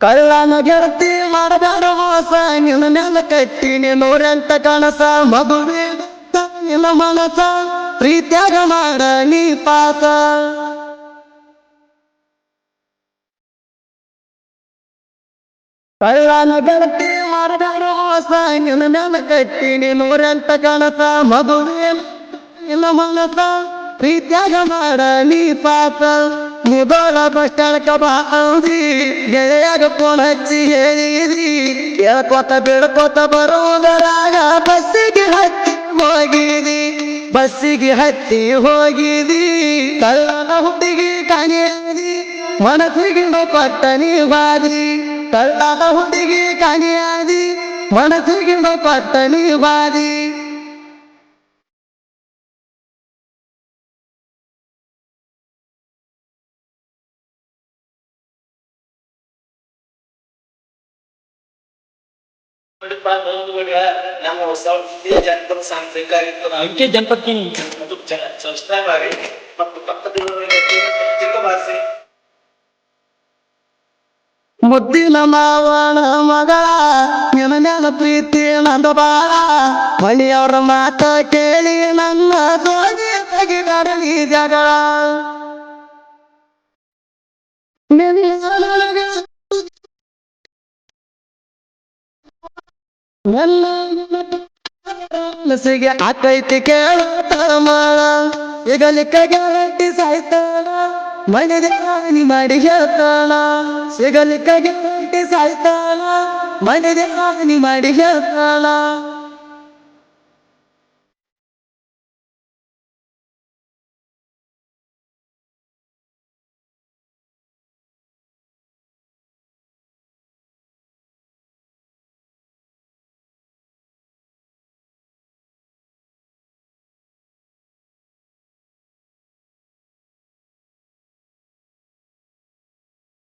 ಕಳ್ಳನ ಗೆಳತಿ ಮಾಡಬೇಡ ಮೋಸ, ನಿನ್ನ ನೆಲ ಕಟ್ಟಿನಿ ನೂರೆಂಟ ಕನಸ, ಮಗುವೆ ನಿನ್ನ ಮನಸ ಪ್ರೀತ್ಯಾಗ ಮಾಡ ನೀ ಪಾಸ ಕಳ್ಳನ ಗೆಳತಿ ಮಾಡಬೇಡ ಮೋಸ, ನಿನ್ನ ನೆಲ ಕಟ್ಟಿನಿ ನೂರೆಂಟ ಕನಸ, ಮಗುವೆ ನಿನ್ನ ಮನಸ ಪ್ರೀತ್ಯಾಗ ಮಾಡ ನೀ ಪಾಪ ಮುದೋಳ ಬಸ್ಟಾಳಕ ಬಾಂದಿ ಗೆಳೆಯಾಗ ಫೋನ್ ಹಚ್ಚಿ ಹೇಳಿರಿ ಹೇಳ್ಕೊತ ಬಿಡ್ಕೊತ ಬರುವುದರಾಗ ಬಸ್ಸಿಗೆ ಹತ್ತಿ ಹೋಗಿದಿ. ಬಸ್ಸಿಗೆ ಹತ್ತಿ ಹೋಗಿದಿ. ಕಳ್ಳನ ಹುಟ್ಟಿಗೆ ಕಾಣಿಯಾದಿ. ಮನಸ್ಸಿಗೆ ಕೊಟ್ಟ ಬಾದಿ ಕಳ್ಳನ ಹುಟ್ಟಿಗೆ ಕಾಣಿಯಾದಿ. ಮನಸ್ಸಿಗೆ ಕೊಟ್ಟ ನೀವಾದಿ ನಮ್ಮ ಸಂಸ್ಥೆಯ ಜನಪದ ಸಾಂಸ್ಕೃತಿಕ ಕಾರ್ಯಕ್ರಮ ಅಂಕೆ ಜನಪದ ಅದು ಸಬ್ಸ್ಕ್ರೈಬ್ ಆಗಿ ಮತ್ತು ಪಕ್ಕದಲ್ಲಿರುವ ಚಿಕ್ಕ ಭಾಷೆ ಮುದ್ದಿನ ಮಾವನ ಮಗಳ ನಿನ್ನ ನೆಲ ಪ್ರೀತಿ ನಂದ ಬಾಳ ಮಣಿಯವರ ಮಾತ ಕೇಳಿ ನನ್ನ ಸೋಗಿ ತೆಗಿದಾರಲಿ ಜಗಳ ನಿನ್ನ ಮನಸ್ಸಿಗೆ ಆಕೈತಿ ಕೇಳ ಮಾಡ ಸಿಗಲಿಕ್ಕ ಗ್ಯಾರಂಟಿ ಸಾಯ್ತಾಳ. ಮನೆದೆ ಹಾನಿ ಮಾಡಿ ಹೇಳ್ತಾಳ. ಸಿಗಲಿಕ್ಕ ಗ್ಯಾರಂಟಿ ಸಾಯ್ತಾಳ. ಮನೆದೆ ಹಾನಿ ಮಾಡಿ ಹೇಳ್ತಾಳ.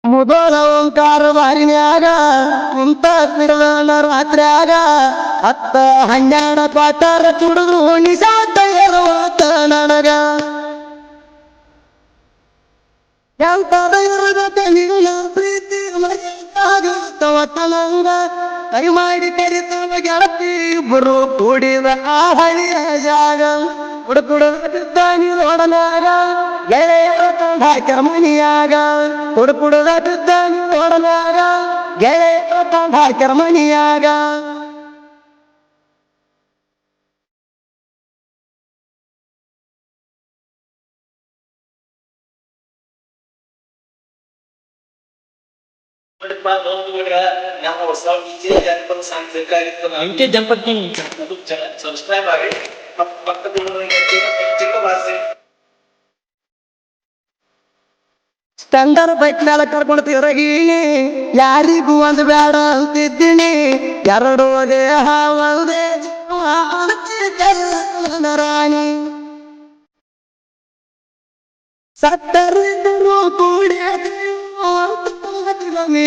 ಮುದೋಳ ಓಂಕಾರ ಬಾರಿನ್ಯಾಗ ಕುಂತ ರಾತ್ರ್ಯಾಗ, ಹತ್ತ ಹನ್ನೆರಡು ಕ್ವಾಟರ್ ಕುಡಿದು ನಿಸಾತ ಇರುವಾತ ನನಗ. ಎಂತದ ಇರುತ್ತ ಪ್ರೀತಿ ಮರೆಯಾಗುತ್ತವತ್ತ ನಂಗ ಕೈ ಮಾಡಿ ಕರಿತ ಗೆಳತಿ ಇಬ್ಬರು ಕೂಡಿದ ಹಳಿಯ ಜಾಗ. ಹುಡುಕುಡುತ್ತ ನೀ ನೋಡಲಾಗ ಗೆಳೆಯರ ಹಾಕ್ಯಾರ ಮನಿಯಾಗ ಹುಡುಕುಡುತ್ತ ನೀ ನೋಡಲಾಗ ಗೆಳೆಯರ ತಂದ ಹಾಕ್ಯಾರ ಮನಿಯಾಗ ಸಂಸ್ಥೆಯ ಜನಪದ ಸಬ್ಸ್ಕ್ರೈಬ್ ಆಗಿ ಪಕ್ಕದಲ್ಲಿರುವ ಚಿಕ್ಕ ಭಾಷೆ ಸ್ಟಂಡರ್ ಬೈಕ್ ಮೇಲೆ ಕರ್ಕೊಂಡು ತಿರುಗಿ ಯಾರಿಗೂ ಒಂದು ಬೇಡ ಅಂತಿದ್ದೀನಿ. ಎರಡು ದೇಹ ಒಂದೇ ರಾಣಿ. ಸತ್ತರಿದ್ದರು ಕೂಡಿ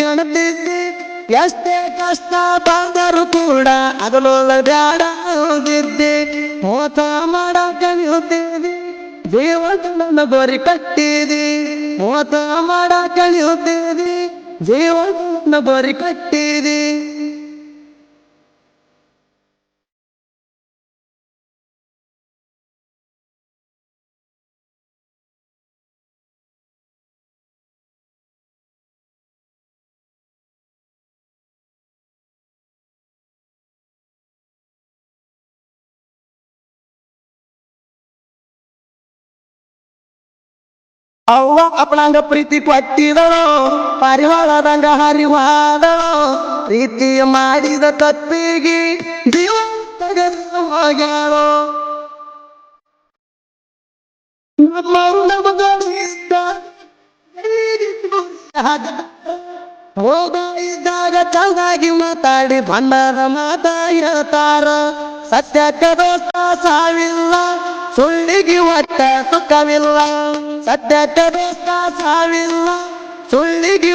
ಅಣತಿದ್ದೆ ಎಷ್ಟೇ ಕಷ್ಟ ಬಂದರು ಕೂಡ ಅದಲೊಲ್ಲ ಬ್ಯಾಡ ಅಂದಿದ್ದೆ ಮೋಸ ಮಾಡಕ ನಿಲ್ತಿದ್ದಿ ಜೀವನ ಬರಿ ಕಟ್ಟಿದಿ ಮೋತ ಮಾಡ ನಿಲ್ತಿದ್ದಿ ಜೀವನ ಬರಿ ಕಟ್ಟಿದಿ. ಅವ್ವ ಅಪ್ಪಳಂಗ ಪ್ರೀತಿ ಕೊಟ್ಟಿದಳು ಪರಿವಾರದಂಗ ಹರಿವಾದಳು ಪ್ರೀತಿ ಮಾಡಿದ ತಪ್ಪಿಗೆ ಜೀವ ತೆಗೆದು ಹೋಗ್ಯಾಳು ಹೋಗ ಇದ್ದಾಗ ಚೆನ್ನಾಗಿ ಮಾತಾಡಿ ಬಣ್ಣದ ಮಾತ ಹೇಳ್ತಾರ. ಸತ್ಯಕ್ಕೆ ದೋಸ್ತ ಸಾವಿಲ್ಲ, ಸುಳ್ಳಿಗೆ ಒಟ್ಟ ಸುಖವಿಲ್ಲ. ಸತ್ಯಕ್ಕೆ ಬೇಕ ಸಾವಿಲ್ಲ ಸುಳ್ಳಿಗೆ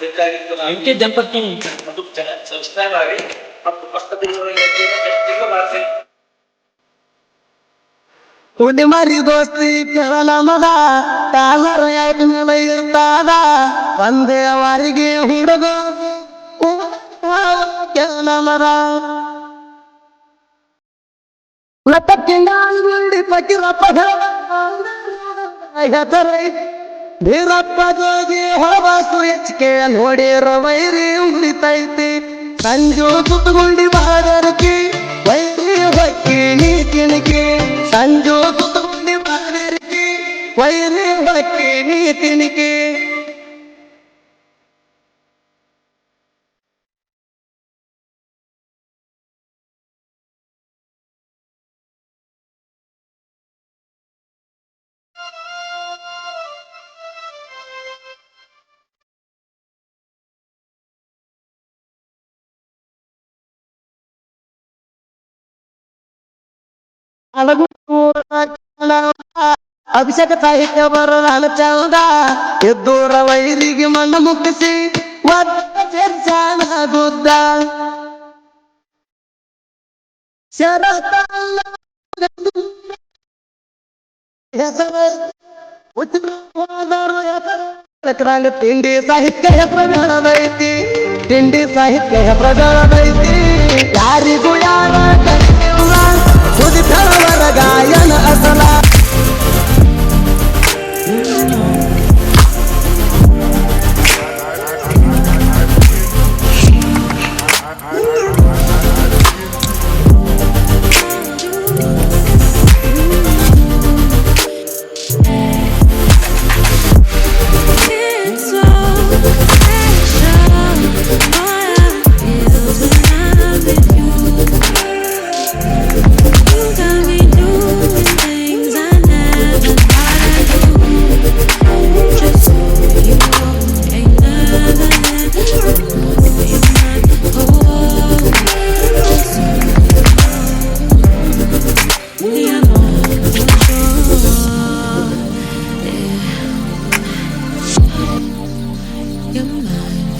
ಬೇಕಾಗಿತ್ತು ನಾವು ಎಂಕೆ ಜಂಪತ್ತಿ ಅದು ಸಬ್ಸ್ಕ್ರೈಬ್ ಆಗಿ ಮತ್ತು ಪಕ್ಕದಲ್ಲಿರುವ ಹುಡಿ ಮರಿ ದೋಸ್ತಿ ಕೇಳಲ ಮದ ಕಾಲರ ಯಾಕೆ ಮೇಲೆ ಇರ್ತಾದ? ಒಂದೇ ವಾರಿಗೆ ಹುಡುಗ. ಕೇಳಲ ಮದ ಲಪ್ಪಕ್ಕಿಂಡಿ ಪಕ್ಕಿರಪ್ಪ ಹೆಸರೈ? ಬೀರಪ್ಪ ಜೋಗಿ ಹೊರಬಾಸು ಹೆಚ್ಚಿಗೆ ನೋಡಿರೋ ವೈರಿ ಉಳಿತೈತಿ ಸಂಜು ಸುತ್ತಗುಂಡಿ ವೈರಿ ಹೊಕ್ಕಿ ನೀ ತಿಣಕಿ ಅಭಿಷೇಕ ಸಾಹಿತ್ಯ ಬರಲಾನ ಚಂದ. ಎದ್ದೂರ ವೈರಿಗೆ ಮಣ್ಣು ಮುಗಿಸಿ ಗುದ್ದ ತಿಂಡಿ ಸಾಹಿತ್ಯ ಹೆಸರುಗಳದೈತಿ ತಿಂಡಿ ಸಾಹಿತ್ಯ ಹೆಸರುಗಳದೈತಿ ಯಾರಿಗೂ ಯಾರ ಗಾಯನ ಅಸಲ.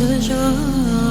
ah